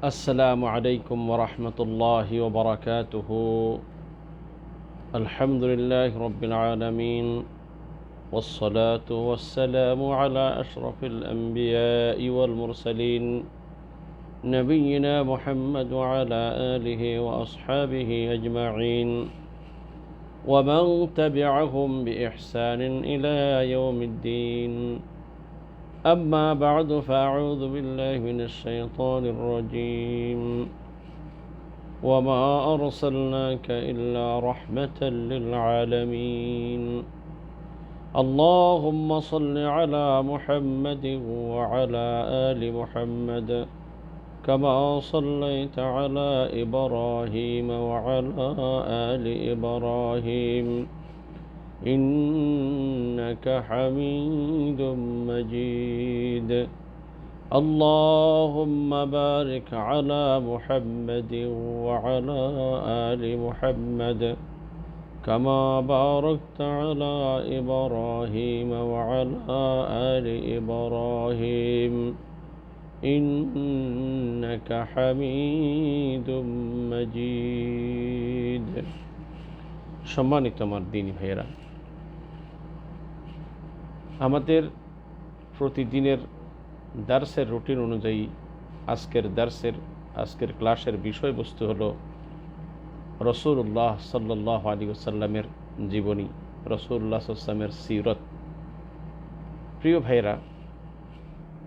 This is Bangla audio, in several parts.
السلام عليكم ورحمة الله وبركاته. الحمد لله رب العالمين والصلاة والسلام على أشرف الأنبياء والمرسلين نبينا محمد وعلى آله وأصحابه أجمعين. ومن تبعهم بإحسان إلى يوم الدين. أما بعد فأعوذ بالله من الشيطان الرجيم وما أرسلناك إلا رحمة للعالمين اللهم صل على محمد وعلى آل محمد كما صليت على إبراهيم وعلى آل إبراهيم إنك حميد مجيد اللهم بارك على محمد وعلى آل محمد كما باركت على إبراهيم وعلى آل إبراهيم إنك حميد مجيد সম্মানিত আমার দিনী ভাইয়েরা আমাদের প্রতিদিনের দার্সের রুটিন অনুযায়ী আজকের দার্সের, আজকের ক্লাসের বিষয়বস্তু হলো রসুল্লাহ সাল্লাহ আলী আসাল্লামের জীবনী, রসুল্লাহ সাল্লামের সিরত। প্রিয় ভাইরা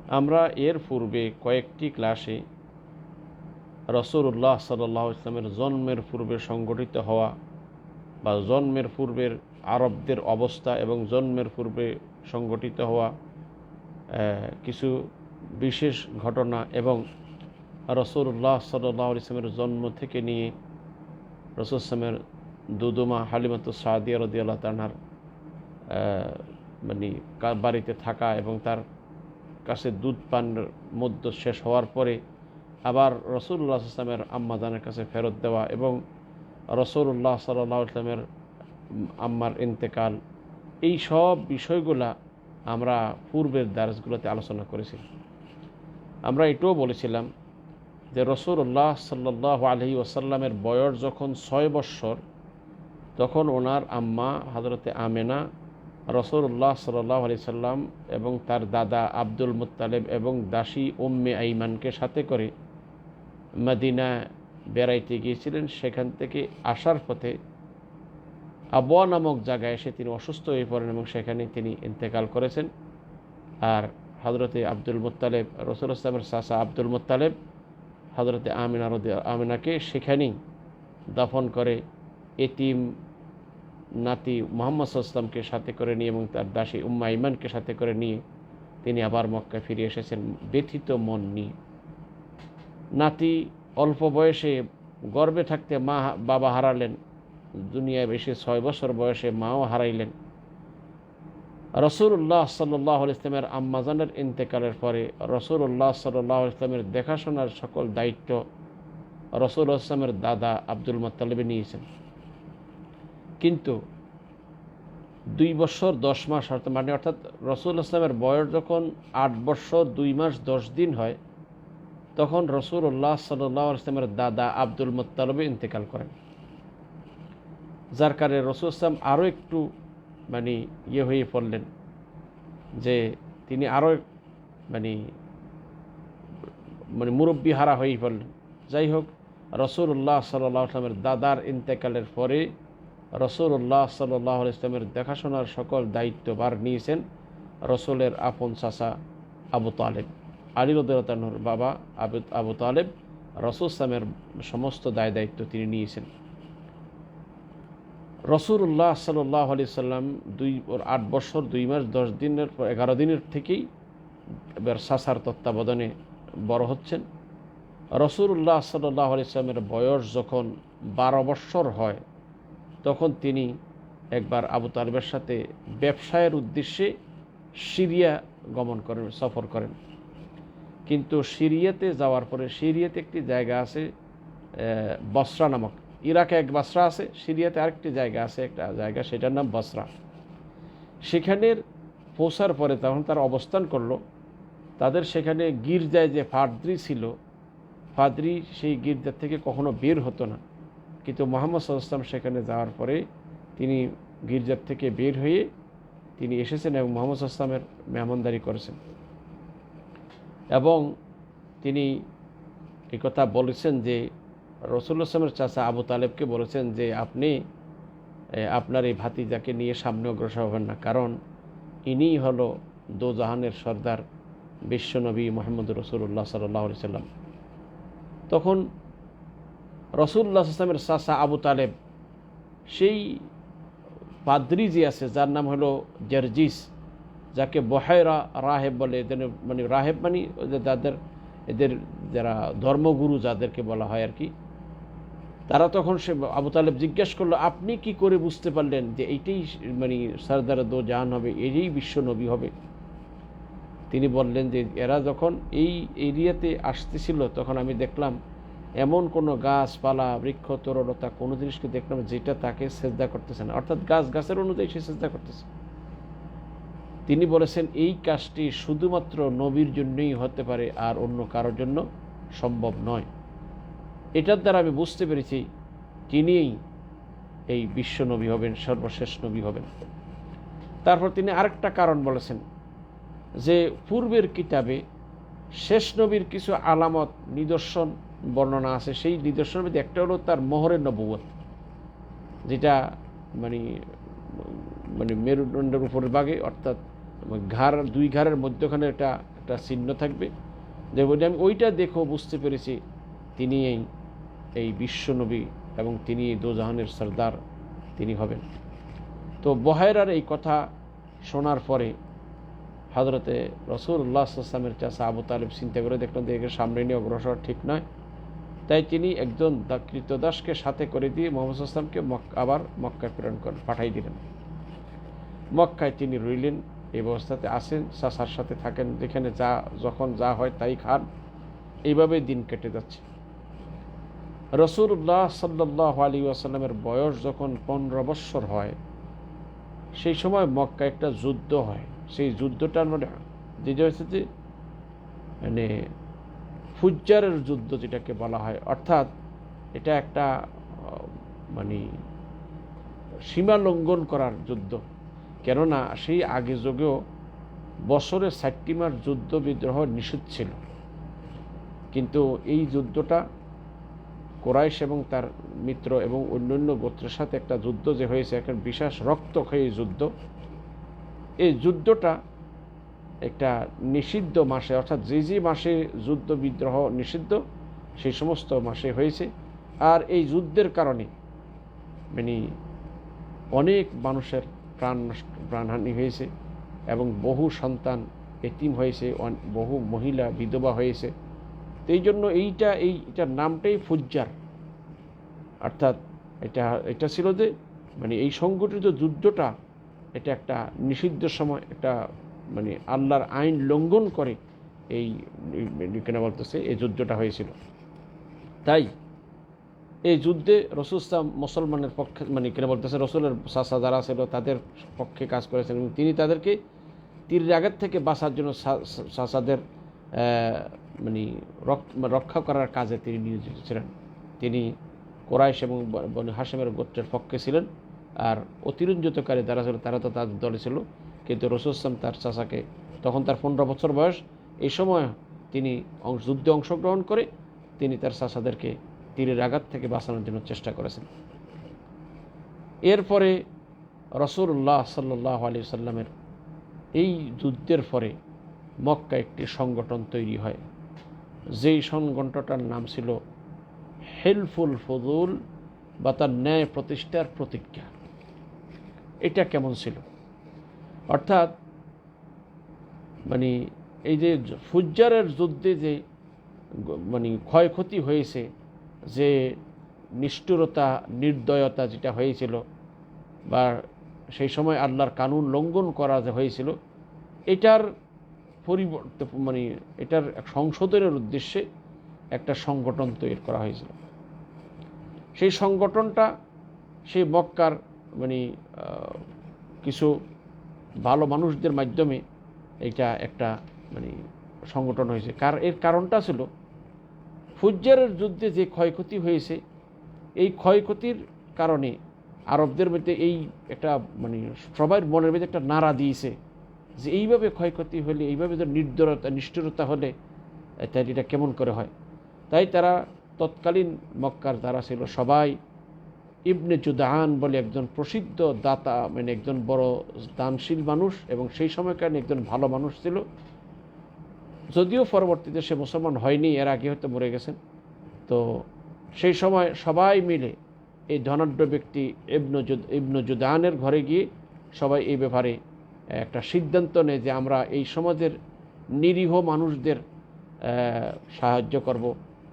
আমরা এর পূর্বে কয়েকটি ক্লাসে রসুল্লাহ সাল্লাহ ইসলামের জন্মের পূর্বে সংগঠিত হওয়া বা জন্মের পূর্বের আরবদের অবস্থা এবং জন্মের পূর্বে সংগঠিত হওয়া কিছু বিশেষ ঘটনা এবং রসুল্লাহ সাল্লাহ ইসলামের জন্ম থেকে নিয়ে রসুলামের দুদুমা হালিমাত সাদিয়া রদিয়াল্লাহ তানার মানে বাড়িতে থাকা এবং তার কাছে দুধ পানের মধ্য শেষ হওয়ার পরে আবার রসুল্লাহ ইসলামের আম্মাদানের কাছে ফেরত দেওয়া এবং রসুল্লাহ সাল্লাহ ইসলামের আম্মার ইন্তেকাল এই সব বিষয়গুলা আমরা পূর্বের দার্সগুলোতে আলোচনা করেছি আমরা এটাও বলেছিলাম যে রসুল্লাহ সাল্লাহ আলহি ওসাল্লামের বয়স যখন ছয় বৎসর, তখন ওনার আম্মা হজরতে আমেনা রসুল্লাহ সাল্লাহ আলি সাল্লাম এবং তার দাদা আব্দুল মুতালেব এবং দাসী উম্মে আইমানকে সাথে করে মদিনা বেড়াইতে গিয়েছিলেন। সেখান থেকে আসার পথে আবুয়া নামক জায়গায় এসে তিনি অসুস্থ হয়ে পড়েন এবং সেখানে তিনি ইন্তেকাল করেছেন। আর হজরতে আব্দুল মোত্তালেব রসুল ইসলামের সাসা আব্দুল মোত্তালেব হজরতে আমিনা রদি আমিনাকে সেখানেই দাফন করে এতিম নাতি মোহাম্মদ সাল্লামকে সাথে করে নিয়ে এবং তার দাসী উম্মা ইমানকে সাথে করে নিয়ে তিনি আবার মক্কায় ফিরে এসেছেন ব্যথিত মন নিয়ে। নাতি অল্প বয়সে গর্বে থাকতে মা, বাবা হারালেন। দুনিয়ায় বেশি ছয় বছর বয়সে মাও হারাইলেন। রসুল্লাহ সাল্লাহ ইসলামের আম্মাজানের ইন্তেকালের পরে রসুল্লাহ সাল্লাহ ইসলামের দেখাশোনার সকল দায়িত্ব রসুল ইসলামের দাদা আব্দুল মোত্তালেবে নিয়েছেন। কিন্তু দুই বছর দশ মাস মানে অর্থাৎ রসুল ইসলামের বয়স যখন আট বছর দুই মাস দশ দিন হয়, তখন রসুল্লাহ সাল্লাহ ইসলামের দাদা আব্দুল মোত্তালবে ইন্তেকাল করেন। যার কারণে রসুল ইসলাম আরও একটু মানে ইয়ে হয়ে পড়লেন যে তিনি আরও মানে মানে মুরব্বী হারা হয়েই পড়লেন। যাই হোক রসুল্লাহ সাল্লাহ ইসলামের দাদার ইন্তেকালের পরে রসুল্লাহ সাল্লাহ ইসলামের দেখাশোনার সকল দায়িত্বভার নিয়েছেন রসুলের আপন চাষা আবু তালেব। আলী রদুর বাবা আবু আবু তালেব রসুল ইসলামের সমস্ত দায় দায়িত্ব তিনি নিয়েছেন। রসুল্লাহ সাল্লাহ আলি সাল্লাম দুই আট বছর, দুই মাস, দশ দিনের পর, এগারো দিনের থেকেই সাসার তত্ত্বাবধানে বড় হচ্ছেন। রসুল্লাহ সাল্লাহ আলি সাল্লামের বয়স যখন বারো বৎসর হয়, তখন তিনি একবার আবু তালেবের সাথে ব্যবসায়ের উদ্দেশ্যে সিরিয়া গমন করেন, সফর করেন। কিন্তু সিরিয়াতে যাওয়ার পরে, সিরিয়াতে একটি জায়গা আছে বসরা নামক। ইরাকে এক বাসরা আছে, সিরিয়াতে আরেকটি জায়গা আছে, একটা জায়গা, সেটার নাম বসরা। সেখানের পৌঁছার পরে তখন তারা অবস্থান করল। তাদের সেখানে গির্জায় যে ফাদ্রি ছিল, ফাদ্রি সেই গির্জার থেকে কখনো বের হতো না। কিন্তু মোহাম্মদ সাল্লাম সেখানে যাওয়ার পরে তিনি গির্জার থেকে বের হয়ে তিনি এসেছেন এবং মোহাম্মদ আসলামের মেহমানদারি করেছেন। এবং তিনি কথা বলেছেন যে রসুল্লা আসলামের চাচা আবু তালেবকে বলেছেন যে আপনি আপনার এই ভাতিজাকে নিয়ে সামনে অগ্রসর হবেন না। কারণ ইনিই হলো দো জাহানের সর্দার বিশ্বনবী মোহাম্মদ রসুল্লাহ সাল্লাহ সাল্লাম তখন রসুল্লাহ আসলামের চাচা আবু তালেব সেই পাদ্রি যে আছে, যার নাম হলো জার্জিস, যাকে বহায়রা রাহেব বলে, এদের মানে রাহেব মানে যাদের, এদের যারা ধর্মগুরু যাদেরকে বলা হয় আর কি তারা তখন সে আবু তালেব জিজ্ঞেস করল, আপনি কি করে বুঝতে পারলেন যে এইটাই মানে সরদার দো জাহান হবে এটাই বিশ্ব নবী হবে? তিনি বললেন যে, এরা যখন এই এরিয়াতে আসতেছিল, তখন আমি দেখলাম এমন কোনো গাছপালা, বৃক্ষ, তরলতা, কোনো জিনিসকে দেখলাম যেটা তাকে সেজদা করতেছে না। অর্থাৎ গাছ, গাছের অনুযায়ী সে সেজদা করতেছে। তিনি বলেছেন, এই কাজটি শুধুমাত্র নবীর জন্যই হতে পারে আর অন্য কারোর জন্য সম্ভব নয়। এটার দ্বারা আমি বুঝতে পেরেছি তিনিই এই বিশ্ব নবী হবেন, সর্বশেষ নবী হবেন। তারপর তিনি আরেকটা কারণ বলেছেন যে পূর্বের কিতাবে শেষ নবীর কিছু আলামত, নিদর্শন, বর্ণনা আছে। সেই নিদর্শনের মধ্যে একটা হলো তার মোহরের নবুয়ত যেটা মানে মানে মেরুদণ্ডের উপরের ভাগে অর্থাৎ ঘাড়, দুই ঘাড়ের মধ্যখানে একটা একটা চিহ্ন থাকবে। যে আমি ওইটা দেখো বুঝতে পেরেছি তিনি এই এই বিশ্বনবী এবং তিনি দোজাহানের সর্দার, তিনি হবেন। তো বহেরার এই কথা শোনার পরে হজরতে রসুল্লাহ আসলামের চাষা আবু তালেব চিন্তা করে দেখলেন একে সামনে নিয়ে অগ্রসর ঠিক নয়। তাই তিনি একজন কৃতদাসকে সাথে করে দিয়ে মোহাম্মদ আসলামকে মক আবার মক্কায় প্রেরণ করেন পাঠাই দিলেন। মক্কায় তিনি রইলেন, এই অবস্থাতে আসেন চাষার সাথে থাকেন, যেখানে যা, যখন যা হয় তাই খান। এইভাবে দিন কেটে যাচ্ছে। রসুল্লাহ সাল্লাহ আলী আসাল্লামের বয়স যখন পনেরো বৎসর হয়, সেই সময় মক্কা একটা যুদ্ধ হয়। সেই যুদ্ধটার মানে যেটা হচ্ছে যে মানে ফুজ্জারের যুদ্ধ যেটাকে বলা হয়, অর্থাৎ এটা একটা মানে সীমা লঙ্ঘন করার যুদ্ধ। কেননা সেই আগে যুগেও বছরে ষাটটি মাস যুদ্ধ বিদ্রোহ নিষেধ ছিল। কিন্তু এই যুদ্ধটা কোরাইশ এবং তার মিত্র এবং অন্যান্য গোত্রের সাথে একটা যুদ্ধ যে হয়েছে একটা বিশেষ রক্তক্ষয়ী যুদ্ধ। এই যুদ্ধটা একটা নিষিদ্ধ মাসে, অর্থাৎ যে যে মাসে যুদ্ধ বিদ্রোহ নিষিদ্ধ, সেই সমস্ত মাসে হয়েছে। আর এই যুদ্ধের কারণে মানে অনেক মানুষের প্রাণ প্রাণহানি হয়েছে এবং বহু সন্তান এতিম হয়েছে বহু মহিলা বিধবা হয়েছে। তো এই জন্য এইটা এইটার নামটাই ফুজ্জার। অর্থাৎ এটা এটা ছিল যে মানে এই সংগঠিত যুদ্ধটা এটা একটা নিষিদ্ধ সময়, একটা মানে আল্লাহর আইন লঙ্ঘন করে এই কেন বলতেছে, এই যুদ্ধটা হয়েছিল। তাই এই যুদ্ধে রসুল ইসলাম মুসলমানের পক্ষে মানে কেন বলতেছে, রসুলের চাষা যারা ছিল তাদের পক্ষে কাজ করেছেন। এবং তিনি তাদেরকে তীরের আগের থেকে বাঁচার জন্য চাষাদের মানে রক- রক্ষা করার কাজে তিনি নিয়োজিত ছিলেন। তিনি কোরাইশ এবং বনু হাসেমের গোত্রের পক্ষে ছিলেন। আর অতিরঞ্জিতকারী যারা ছিল, তারা তো তাদের দলে ছিল। কিন্তু রসুল ইসলাম তার চাচাকে, তখন তার পনেরো বছর বয়স, এই সময় তিনি যুদ্ধে অংশগ্রহণ করে তিনি তার চাচাদেরকে তীরের আঘাত থেকে বাঁচানোর জন্য চেষ্টা করেছেন। এরপরে রসুল্লাহ সাল্লাহ আলী সাল্লামের এই যুদ্ধের পরে মক্কা একটি সংগঠন তৈরি হয়। যেই সংগঠনটার নাম ছিল হেলফুল ফজুল বা তার ন্যায় প্রতিষ্ঠার প্রতিজ্ঞা। এটা কেমন ছিল? অর্থাৎ মানে এই যে ফুজ্জারের যুদ্ধে যে মানে ক্ষয়ক্ষতি হয়েছে, যে নিষ্ঠুরতা, নির্দয়তা যেটা হয়েছিল, বা সেই সময় আল্লাহর কানুন লঙ্ঘন করা যে হয়েছিল, এটার পরিবর্তে মানে এটার এক সংশোধনের উদ্দেশ্যে একটা সংগঠন তৈরি করা হয়েছিল। সেই সংগঠনটা, সেই মক্কার মানে কিছু ভালো মানুষদের মাধ্যমে এটা একটা মানে সংগঠন হয়েছে। কার, এর কারণটা ছিল, ফুজ্জারের যুদ্ধে যে ক্ষয়ক্ষতি হয়েছে, এই ক্ষয়ক্ষতির কারণে আরবদের মধ্যে এই একটা মানে সবার মনের মধ্যে একটা নাড়া দিয়েছে। যে এইভাবে ক্ষয়ক্ষতি হলে, এইভাবে তো নির্দরতা নিষ্ঠুরতা হলে তাই এটা কেমন করে হয়? তাই তারা তৎকালীন মক্কার যারা ছিল সবাই ইবনে জুদাহান বলে একজন প্রসিদ্ধ দাতা মানে একজন বড় দানশীল মানুষ এবং সেই সময়কার একজন ভালো মানুষ ছিল। যদিও পরবর্তীতে সে মুসলমান হয়নি, এর আগে হয়তো মরে গেছেন। তো সেই সময় সবাই মিলে এই ধনাঢ্য ব্যক্তি ইবনু ইবনু জুদানের ঘরে গিয়ে সবাই এই ব্যাপারে একটা সিদ্ধান্ত নেয় যে আমরা এই সমাজের নিরীহ মানুষদের সাহায্য করব,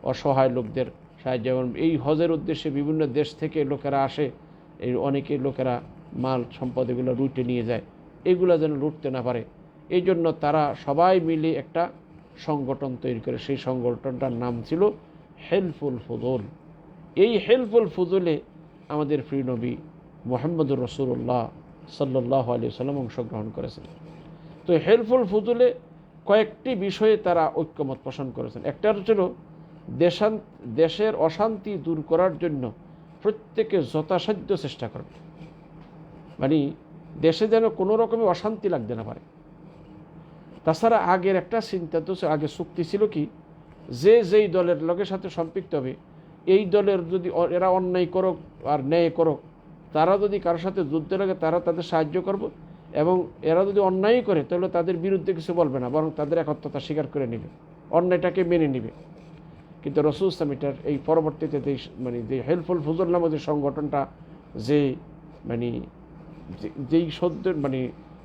অসহায় লোকদের সাহায্য এবং এই হজের উদ্দেশ্যে বিভিন্ন দেশ থেকে লোকেরা আসে, এই অনেকে লোকেরা মাল সম্পদ এগুলো লুটে নিয়ে যায়। এগুলো যেন লুটতে না পারে। এই জন্য তারা সবাই মিলে একটা সংগঠন তৈরি করে। সেই সংগঠনটার নাম ছিল হেল্পফুল ফুজুল। এই হেল্পফুল ফুজুলে আমাদের প্রিয় নবী মোহাম্মদুর রসুল্লাহ সাল্লাহ আলী সাল্লাম অংশগ্রহণ করেছেন। তো হেলফুল ফুজুলে কয়েকটি বিষয়ে তারা ঐক্যমত পোষণ করেছেন। একটা ছিল দেশান দেশের অশান্তি দূর করার জন্য প্রত্যেকে যথাসাধ্য চেষ্টা করবে। মানে দেশে যেন কোনো রকমের অশান্তি লাগতে না পারে। তাছাড়া আগের একটা চিন্তা তো আগে চুক্তি ছিল কি, যে যেই দলের লোকের সাথে সম্পৃক্ত হবে, এই দলের যদি এরা অন্যায় করুক আর ন্যায় করুক তারা যদি কারোর সাথে যুদ্ধ লাগে, তারা তাদের সাহায্য করব এবং এরা যদি অন্যায় করে, তাহলে তাদের বিরুদ্ধে কিছু বলবে না, বরং তাদের একত্রতা স্বীকার করে নেবে, অন্যায়টাকে মেনে নেবে। কিন্তু রসুল ইসলাম এটার এই পরবর্তীতে যে মানে যে হেল্পফুল ফুজল নামক যে সংগঠনটা, যে মানে যেই সদ্য মানে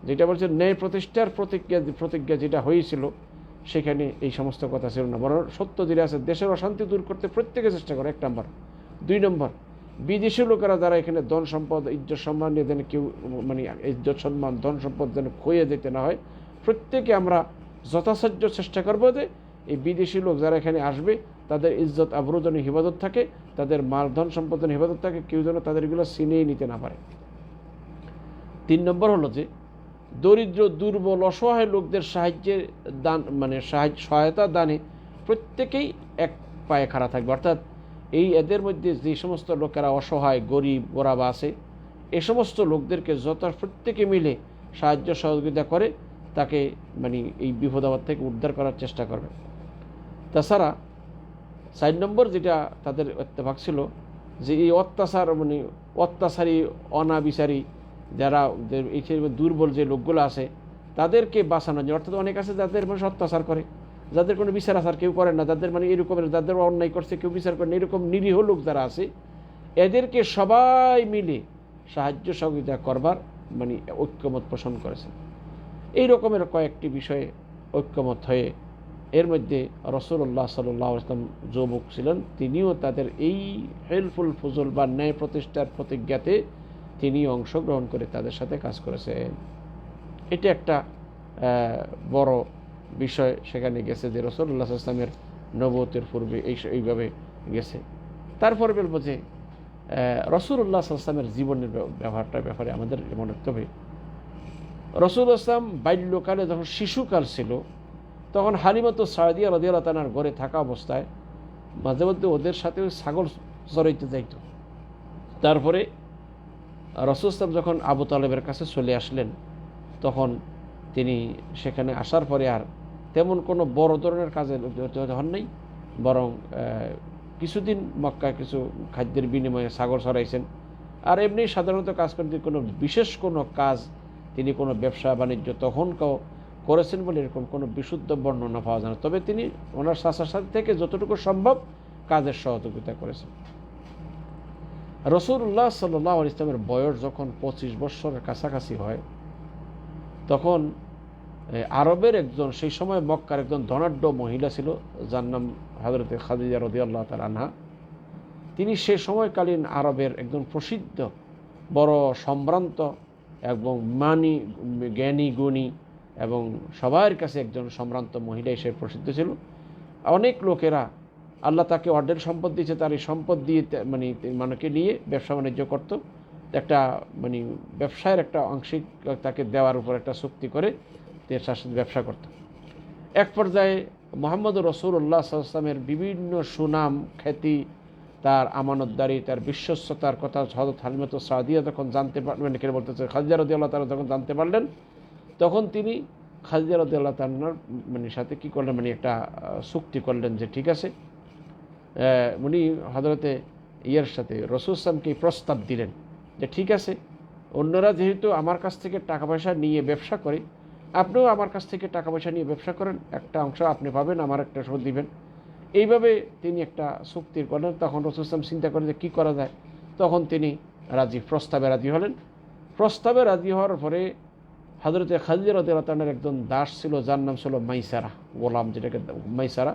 যেটা বলছে ন্যায় প্রতিষ্ঠার প্রতিজ্ঞা প্রতিজ্ঞা যেটা হয়েছিল, সেখানে এই সমস্ত কথা ছিল না। বরং সত্য যেটা আছে, দেশের অশান্তি দূর করতে প্রত্যেকে চেষ্টা করে। এক নম্বর। দুই নম্বর বিদেশি লোকেরা যারা এখানে ধন সম্পদ, ইজ্জত সম্মান নিয়ে যেন কেউ মানে ইজ্জত সম্মান, ধন সম্পদ যেন খয়ে যেতে না হয়, প্রত্যেকে আমরা যথাসাধ্য চেষ্টা করব যে এই বিদেশি লোক যারা এখানে আসবে, তাদের ইজ্জত আবরু হিফাজত থাকে, তাদের মাল, ধন সম্পদ যেন হিফাজত থাকে, কেউ যেন তাদের এগুলো চিনেই নিতে না পারে। তিন নম্বর হলো যে, দরিদ্র, দুর্বল, অসহায় লোকদের সাহায্যের দান মানে সাহায্য, সহায়তা দানে প্রত্যেকেই এক পায়ে খাড়া থাকবে। অর্থাৎ এই এদের মধ্যে যে সমস্ত লোকেরা অসহায়, গরিব, গোরাবা আছে, এ সমস্ত লোকদেরকে যত প্রত্যেকে মিলে সাহায্য সহযোগিতা করে, তাকে মানে এই বিপদাবাদ থেকে উদ্ধার করার চেষ্টা করবে। তাছাড়া চার নম্বর যেটা তাদের ইত্তেফাক ছিল, যে এই অত্যাচার মানে অত্যাচারী, অনাবিচারী যারা এই দুর্বল যে লোকগুলো আছে, তাদেরকে বাঁচানো যায় অর্থাৎ অনেক আছে যাদের মানুষ অত্যাচার করে। যাদের কোনো বিচার আচার কেউ করে না, যাদের মানে এরকমের, যাদের অন্যায় করছে, কেউ বিচার করেন এরকম নিরীহ লোক যারা আছে, এদেরকে সবাই মিলে সাহায্য সহযোগিতা করবার মানে ঐক্যমত পোষণ করেছে এই রকমের কয়েকটি বিষয়ে ঐক্যমত হয়ে এর মধ্যে রসুল্লাহ সাল্লাহ আসলাম যৌবক ছিলেন, তিনিও তাদের এই হেল্পফুল ফজল বা ন্যায় প্রতিষ্ঠার প্রতিজ্ঞাতে তিনি অংশগ্রহণ করে তাদের সাথে কাজ করেছেন। এটা একটা বড় বিষয় সেখানে গেছে যে রসুল্লাহ আসলামের নবতের পূর্বে এই এইভাবে গেছে। তারপরে বলব যে রসুল্লাহ আসলামের জীবনের ব্যবহারটার ব্যাপারে আমাদের মনে রাখতে হবে রসুল আসলাম বাল্যকালে যখন শিশুকাল ছিল, তখন হালিমত সায়দিয়া রদিয়াল তানার ঘরে থাকা অবস্থায় মাঝে মধ্যে ওদের সাথে ছাগল চড়াইতে যাইত। তারপরে রসুলাম যখন আবু তালেবের কাছে চলে আসলেন, তখন তিনি সেখানে আসার পরে আর তেমন কোনো বড় ধরনের কাজে হন নাই, বরং কিছুদিন মক্কা কিছু খাদ্যের বিনিময়ে সাগর সরাইছেন আর এমনি সাধারণত কাজ করতে কোনো বিশেষ কোনো কাজ, তিনি কোনো ব্যবসা বাণিজ্য তখন করেছেন বলে এরকম কোনো বিশুদ্ধ বর্ণনা পাওয়া যায় না। তবে তিনি ওনার শাসার সাথে থেকে যতটুকু সম্ভব কাজের সহযোগিতা করেছেন। রসুল্লাহ সাল্লাহ ইসলামের বয়স যখন পঁচিশ বৎসরের কাছাকাছি হয়, তখন আরবের একজন, সেই সময় মক্কার একজন ধনাঢ্য মহিলা ছিল, যার নাম হজরতে খাদিজা রদি আল্লাহ তার আনহা। তিনি সে সময়কালীন আরবের একজন প্রসিদ্ধ, বড় সম্ভ্রান্ত এবং মানি, জ্ঞানী, গুণী এবং সবার কাছে একজন সম্ভ্রান্ত মহিলা হিসেবে প্রসিদ্ধ ছিল। অনেক লোকেরা আল্লাহ তাকে অর্ডের সম্পদ দিয়েছে, তার এই সম্পদ দিয়ে মানে মানুষকে নিয়ে ব্যবসা বাণিজ্য করত। একটা মানে ব্যবসায়ের একটা আংশিক তাকে দেওয়ার উপর একটা চুক্তি করে। তার সাথে ব্যবসা করত। এক পর্যায়ে মোহাম্মদ রসুল্লাহ সাল্লামের বিভিন্ন সুনাম, খ্যাতি, তার আমানতদারি, তার বিশ্বস্ততার কথা হজরত হালিমত সাদিয়া যখন জানতে পারলেন কে বলতেছে খাদিজা রদি আল্লাহ তারা যখন জানতে পারলেন, তখন তিনি খাদিজা রদি আল্লাহ তালার মানে সাথে কী করলেন মানে একটা চুক্তি করলেন যে ঠিক আছে উনি হজরতে ইয়ের সাথে রসুলামকে প্রস্তাব দিলেন যে ঠিক আছে, অন্যরা যেহেতু আমার কাছ থেকে টাকা পয়সা নিয়ে ব্যবসা করে আপনিও আমার কাছ থেকে টাকা পয়সা নিয়ে ব্যবসা করেন, একটা অংশ আপনি পাবেন, আমার একটা অংশ দিবেন। এইভাবে তিনি একটা চুক্তির করলেন তখন রসুলাম চিন্তা করেন যে কী করা যায়। তখন তিনি রাজি, প্রস্তাবে রাজি হলেন। প্রস্তাবে রাজি হওয়ার পরে হজরতে খাদিজা রতানের একজন দাস ছিল, যার নাম ছিল মাইসারা, গোলাম যেটাকে মাইসারা।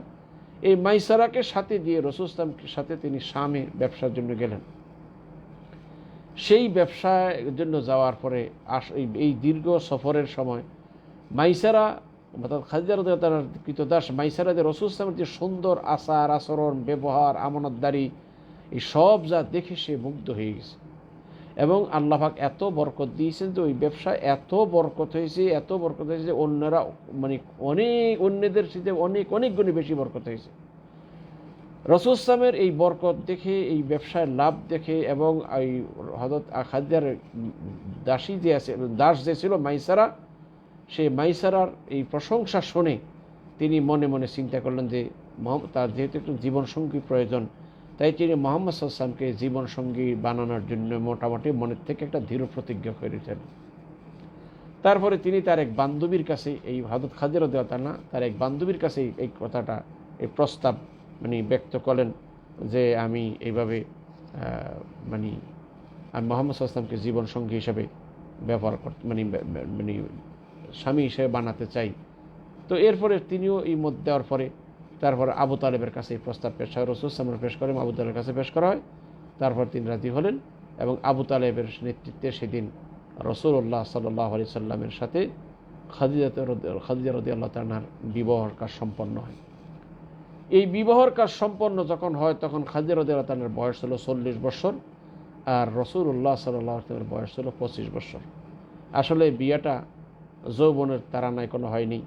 এই মাইসারাকে সাথে দিয়ে রসুল ইসলামকে সাথে তিনি স্বামী ব্যবসার জন্য গেলেন। সেই ব্যবসার জন্য যাওয়ার পরে আস এই দীর্ঘ সফরের সময় মাইসারা, অর্থাৎ খাদিজা রতার কৃতদাস মাইসারা যে যে সুন্দর আচার, আচরণ, ব্যবহার, আমানতদারি, এই সব যা দেখে সে মুগ্ধ হয়ে গেছে। এবং আল্লাহাক এত বরকত দিয়েছেন যে ওই ব্যবসা এত বরকত হয়েছে, এত বরকত হয়েছে যে অন্যরা মানে অনেক, অন্যদের সাথে অনেক অনেক গুণে বেশি বরকত হয়েছে। রসুল এই বরকত দেখে, এই ব্যবসায় লাভ দেখে এবং এই হজরত খাদ্যার দাসী যে আছে, দাস যে ছিল মাইসারা সেই মাইসারার এই প্রশংসা শুনে তিনি মনে মনে চিন্তা করলেন যে তার যেহেতু একটু জীবনসঙ্গী প্রয়োজন, তাই তিনি মোহাম্মদ সাল্লামকে জীবনসঙ্গী বানানোর জন্য মোটামুটি মনের থেকে একটা দৃঢ় প্রতিজ্ঞা করেছেন তারপরে তিনি তার এক বান্ধবীর কাছে এই হাদত খাদের দেওয়া তা না তার এক বান্ধবীর কাছে এই কথাটা, এই প্রস্তাব মানে ব্যক্ত করেন যে আমি এইভাবে মানে আমি মোহাম্মদ সাল্লামকে জীবনসঙ্গী হিসাবে ব্যবহার করতে মানে মানে স্বামী হিসেবে বানাতে চাই। তো এরপরে তিনিও এই মত দেওয়ার পরে তারপর আবু তালেবের কাছে এই প্রস্তাব পেশ হয়, রসুল সামনে পেশ করেন আবু তালেবের কাছে পেশ করা হয়। তারপর তিনি রাজি হলেন এবং আবু তালেবের নেতৃত্বে সেদিন রসুল্লাহ সাল্লাহ আলি সাল্লামের সাথে খাদিজাত খাদিজা রদি আল্লাহ তালার বিবাহর কাজ সম্পন্ন হয়। এই বিবাহর কাজ সম্পন্ন যখন হয় তখন খাদিজা রদি আল্লাহ তালার বয়স হলো চল্লিশ বছর আর রসুল্লাহ সাল্লাহ আসলামের বয়স হলো পঁচিশ বছর। আসলে বিয়েটা যৌবনের তারানায় কোনো হয়নি।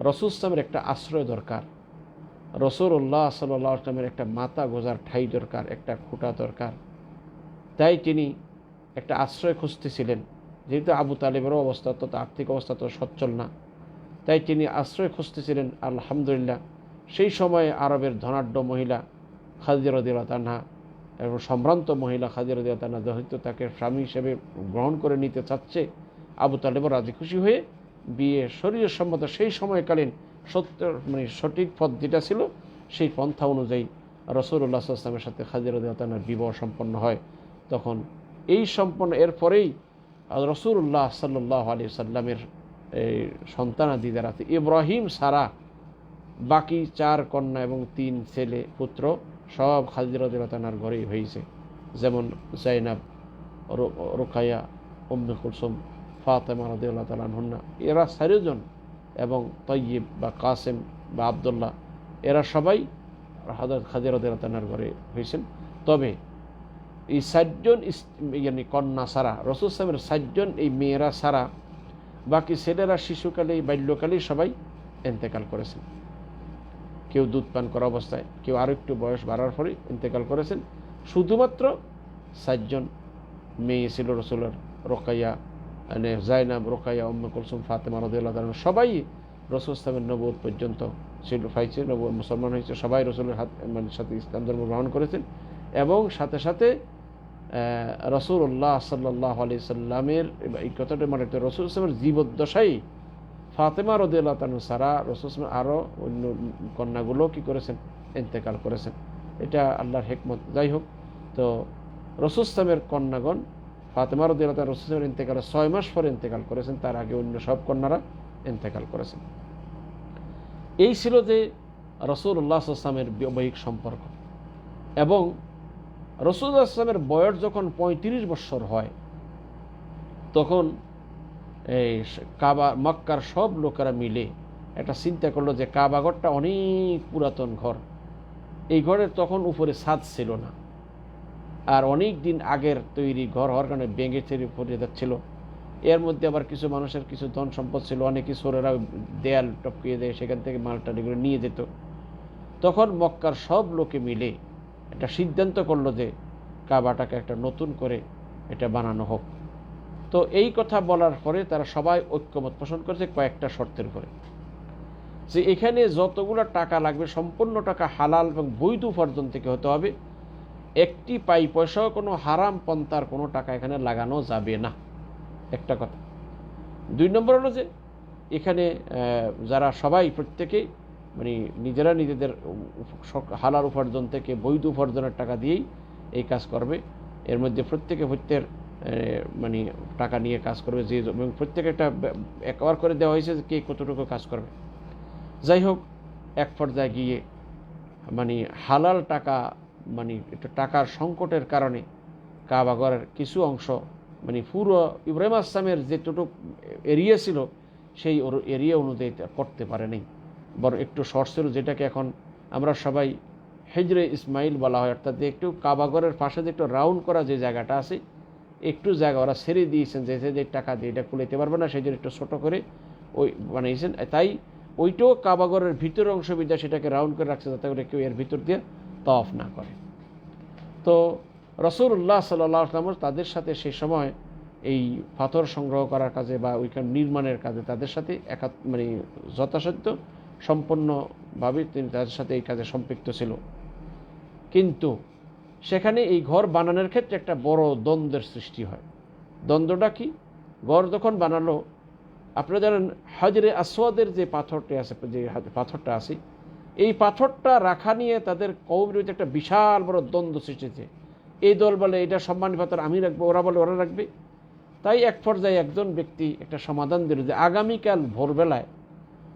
রসুল ইসলামের একটা আশ্রয় দরকার। রসুল্লাহ সাল্লাহ আসলামের একটা মাথা গোজার ঠাই দরকার, একটা খুঁটা দরকার। তাই তিনি একটা আশ্রয় খুঁজতেছিলেন। যেহেতু আবু তালেবেরও অবস্থা তো আর্থিক অবস্থা তো সচ্ছল না। তাই তিনি আশ্রয় খুঁজতেছিলেন, আলহামদুলিল্লাহ। সেই সময়ে আরবের ধনাঢ্য মহিলা খাদিরদিল্লা তানহা এবং সম্ভ্রান্ত মহিলা খাদিরদিল্লা তানহা যেহেতু তাকে স্বামী হিসেবে গ্রহণ করে নিতে চাচ্ছে আবু তালেবও রাজি খুশি হয়ে বিয়ে শরীর সম্মত সেই সময়কালীন সত্য মানে সঠিক পথ যেটা ছিল, সেই পন্থা অনুযায়ী রসুল্লাহ আসলামের সাথে খাদিরদিল্লাহ বিবাহ সম্পন্ন হয়। তখন এই সম্পন্ন, এরপরেই রসুল্লাহ সাল্লাহ আলী সাল্লামের এই সন্তানাদি যারা ইব্রাহিম সারা, বাকি চার কন্যা এবং তিন ছেলে পুত্র সব খাদিরতানার ঘরেই হয়েছে। যেমন জাইনাব রোকাইয়া, উম্মে কুলসুম ফাতেমা রদিউল্লাহ তালাহন্না এরা চারিজন এবং তৈয়ব বা কাসেম বা আবদুল্লাহ, এরা সবাই হাজরত খাদিরতানার ঘরে হয়েছেন। তবে এই ষাটজন ইয়ানি কন্যা সারা রসুল সাহেবের সাতজন এই মেয়েরা সারা বাকি ছেলেরা শিশুকালে বাল্যকালেই সবাই এন্তেকাল করেছেন। কেউ দুধ পান করা অবস্থায়, কেউ আরও একটু বয়স বাড়ার পরে ইন্তেকাল করেছেন। শুধুমাত্র সাতজন মেয়ে ছিল রসুলের রোকাইয়া মানে জাইনাব রোকাইয়া, উম্মে কুলসুম, ফাতেমা রদুল্লাহ সবাই রসুল ইসলামের নবুদ পর্যন্ত ছিল ফাইছে নব মুসলমান হয়েছে, সবাই রসুলের হাত মানে সাথে ইসলাম ধর্ম গ্রহণ করেছেন এবং সাথে সাথে রসুল্লাহ সাল্লাহ আলি সাল্লামের, এই কথাটা মানে রসুল ইসলামের জীবদ্দশাই ফাতেমা রদুল্লাহ তানু সারা রসুল ইসলাম আরও অন্য কন্যাগুলো কী করেছেন? ইন্তেকাল করেছেন। এটা আল্লাহর হেকমত। যাই হোক, তো রসুল ইসলামের কন্যাগণ ফাতেমা রদুল্লাহ তান রসুল ইসলামের ছয় মাস পরে ইন্তেকাল করেছেন, তার আগে অন্য সব কন্যারা ইন্তেকাল করেছেন। এই ছিল যে রসুল্লাহ আসলামের বৈবাহিক সম্পর্ক। এবং রসুল্লাহ আসলামের বয়স যখন পঁয়ত্রিশ বছর হয়, তখন এই কাবা, মক্কার সব লোকেরা মিলে একটা চিন্তা করল যে কাবাঘরটা অনেক পুরাতন ঘর। এই ঘরের তখন উপরে ছাদ ছিল না। আর অনেক দিন আগের তৈরি ঘর হওয়ার কারণে বেঙ্গে চেরি পড়ে যাচ্ছিল। এর মধ্যে আবার কিছু মানুষের কিছু ধন সম্পদ ছিল, অনেকে সোরেরা দেয়াল টপকিয়ে দেয়, সেখান থেকে মালটা এগুলো নিয়ে যেত। তখন মক্কার সব লোকে মিলে একটা সিদ্ধান্ত করল যে কাবাটাকে একটা নতুন করে এটা বানানো হোক। তো এই কথা বলার পরে তারা সবাই ঐক্যমত পোষণ করেছে কয়েকটা শর্তের উপরে। যে এখানে যতগুলো টাকা লাগবে, সম্পূর্ণ টাকা হালাল এবং বৈধ উপার্জন থেকে হতে হবে। একটি পাই পয়সাও কোনো হারাম পন্থার কোনো টাকা এখানে লাগানো যাবে না। একটা কথা। দুই নম্বর হলো যে, এখানে যারা সবাই প্রত্যেকেই মানে নিজেরা নিজেদের হালার উপার্জন থেকে বৈধ উপার্জনের টাকা দিয়েই এই কাজ করবে। এর মধ্যে প্রত্যেকে প্রত্যেকের মানে টাকা নিয়ে কাজ করবে যে, এবং প্রত্যেকে একটা একবার করে দেওয়া হয়েছে কে কতটুকু কাজ করবে। যাই হোক, এক পর্যায়ে গিয়ে মানে হালাল টাকা মানে একটু টাকার সংকটের কারণে কাবাগরের কিছু অংশ মানে পুরো ইব্রাহিম আসলামের যেটুকু এরিয়া ছিল, সেই এরিয়া অনুযায়ী করতে পারেনি বরং একটু শর্ট ছিল যেটাকে এখন আমরা সবাই হেজরে ইসমাইল বলা হয়। অর্থাৎ একটু কাবাগরের পাশে যে একটু রাউন্ড করা যে জায়গাটা আছে, একটু জায়গা ওরা ছেড়ে দিয়েছেন যে যে টাকা দিয়ে এটা খুলেতে পারবে না সেই জন্য একটু ছোটো করে ওই বানিয়েছেন। তাই ওইটাও কাবাগরের ভিতর অংশ বিদ্যা সেটাকে রাউন্ড করে রাখছে, যাতে করে কেউ এর ভিতর দিয়ে তফ না করে। তো রসুল্লাহ সাল্লাম তাদের সাথে সেই সময় এই পাথর সংগ্রহ করার কাজে বা ওইখান নির্মাণের কাজে তাদের সাথে একা মানে যথাসাধ্য সম্পূর্ণভাবে তিনি তাদের সাথে এই কাজে সম্পৃক্ত ছিল। কিন্তু সেখানে এই ঘর বানানোর ক্ষেত্রে একটা বড় দ্বন্দ্বের সৃষ্টি হয়। দ্বন্দ্বটা কি? ঘর যখন বানালো, আপনারা জানেন হাজরে আসওয়াদের যে পাথরটি আছে, যে পাথরটা আছে এই পাথরটা রাখা নিয়ে তাদের কৌমের একটা বিশাল বড় দ্বন্দ্ব সৃষ্টিছে এই দল বলে, এটা সম্মানী পাথর, আমি রাখব। ওরা বলে, ওরা রাখবে। তাই এক পর্যায়ে একজন ব্যক্তি একটা সমাধান দিল যে, আগামীকাল ভোরবেলায়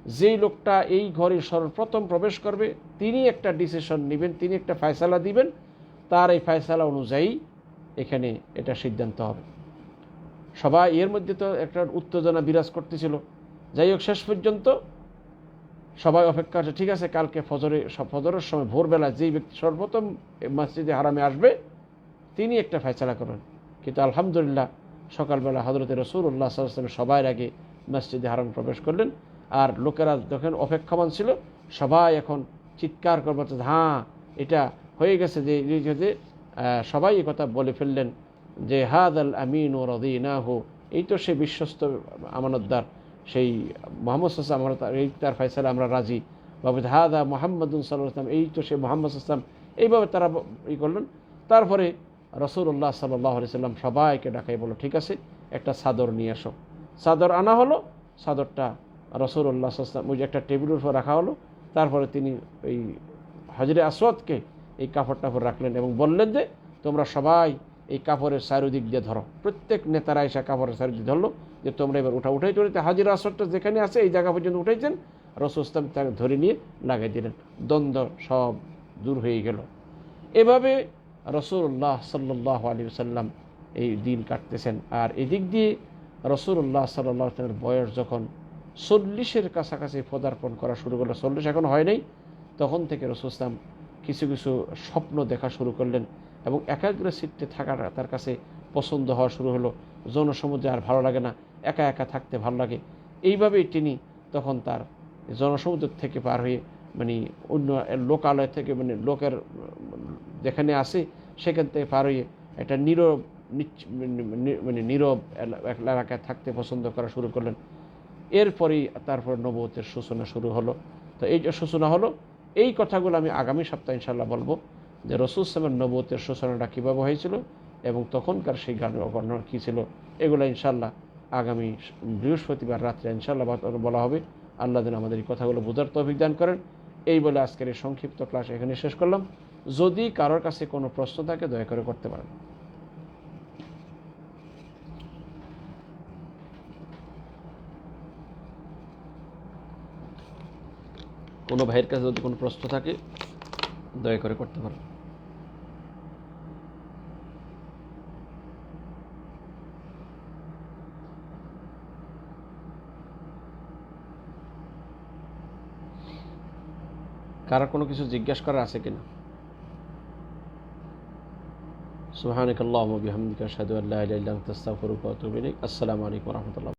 যেই লোকটা এই ঘরে সর্বপ্রথম প্রবেশ করবে, তিনি একটা ডিসিশন নেবেন, তিনি একটা ফয়সালা দিবেন, তার এই ফয়সালা অনুযায়ী এখানে এটা সিদ্ধান্ত হবে। সবাই এর মধ্যে তো একটা উত্তেজনা বিরাজ করতেছিল। যাই হোক, শেষ পর্যন্ত সবাই অপেক্ষা করছে, ঠিক আছে, কালকে ফজরে ফজরের সময় ভোরবেলা যেই ব্যক্তি সর্বপ্রথম মসজিদে হারামে আসবে, তিনি একটা ফয়সালা করেন কিন্তু আলহামদুলিল্লাহ, সকালবেলা হজরত রসুল্লাহ সাল্লামের সবাই আগে মসজিদে হারাম প্রবেশ করলেন, আর লোকেরা যখন অপেক্ষমান ছিল, সবাই এখন চিৎকার করবার হ্যাঁ এটা হয়ে গেছে যে সবাই কথা বলে ফেললেন যে হাদ আল আমিন ও হো এই তো সে বিশ্বস্ত আমানতদার। সেই মোহাম্মদ সাল্লাম আমরা এই তার ফয়সালা আমরা রাজি। বাবু হাদা মোহাম্মদুল সাল্লাম এই তো সে মোহাম্মদ আসলাম এইভাবে তারা ই করলেন। তারপরে রসুল্লাহ সাল্লাহ সাল্লাম সবাইকে ডাকাই বলো ঠিক আছে, একটা চাদর নিয়ে আসো। চাদর আনা হলো, চাদরটা রসুল্লাহ সাল্লাম ওই যে একটা টেবিলের উপর রাখা হলো। তারপরে তিনি এই হজরে আসওয়াদকে এই কাপড় টাপড় রাখলেন এবং বললেন যে, তোমরা সবাই এই কাপড়ের চারিদিক দিয়ে ধরো। প্রত্যেক নেতারা এসে কাপড়ের চারিদিক ধরলো যে তোমরা এবার উঠা, উঠাই চলিতে হাজির আসরটা যেখানে আছে, এই জায়গা পর্যন্ত উঠাইছেন। রসুল ইসলাম তাকে ধরে নিয়ে লাগাই দিলেন। দ্বন্দ্ব সব দূর হয়ে গেল। এভাবে রসুল্লাহ সাল্লাহ আলী সাল্লাম এই দিন কাটতেছেন। আর এদিক দিয়ে রসুল্লাহ সাল্লাহ সাল্লামের বয়স যখন চল্লিশের কাছাকাছি পদার্পণ করা শুরু করল, চল্লিশ এখন হয় নাই, তখন থেকে রসুল ইসলাম কিছু কিছু স্বপ্ন দেখা শুরু করলেন। এবং একাগ্র চিত্তে থাকাটা তার কাছে পছন্দ হওয়া শুরু হলো। জনসমুদ্রে আর ভালো লাগে না, একা একা থাকতে ভালো লাগে। এইভাবেই তিনি তখন তার জনসমুদ্র থেকে পার হয়ে মানে অন্য লোকালয় থেকে মানে লোকের যেখানে আসে সেখান থেকে পার হয়ে একটা নীরব মানে নীরব এলাকায় থাকতে পছন্দ করা শুরু করলেন। এরপরেই তারপর নবতের সূচনা শুরু হলো। তো এই যে সূচনা হলো, এই কথাগুলো আমি আগামী সপ্তাহে ইনশাল্লাহ বলব। যে রসুল সালামের নবতের সূচনাটা কীভাবে হয়েছিল এবং তখনকার সেই গানের অবর্ণনা কী ছিল, এগুলো ইনশাল্লাহ আগামী বৃহস্পতিবার রাত্রে ইনশাল্লাহ বলা হবে। আল্লাহ দিন আমাদের এই কথাগুলো বোঝার তো অভিজ্ঞান করেন। এই বলে আজকের এই সংক্ষিপ্ত ক্লাস এখানে শেষ করলাম। যদি কারোর কাছে কোনো প্রশ্ন থাকে, দয়া করে করতে পারেন। কোনো ভাইয়ের কাছে যদি কোনো প্রশ্ন থাকে, দয়া করে করতে পারেন। কারও কোনো কিছু জিজ্ঞাসা করার আছে কিনা? সুহানিক বিহামদিকা আশহাদু আল্লা ইলাহা ইল্লা আনতা, আস্তাগফিরুকা ওয়া আতুবু ইলাইক। আসসালামু আলাইকুম রাহমাতুল্লাহ।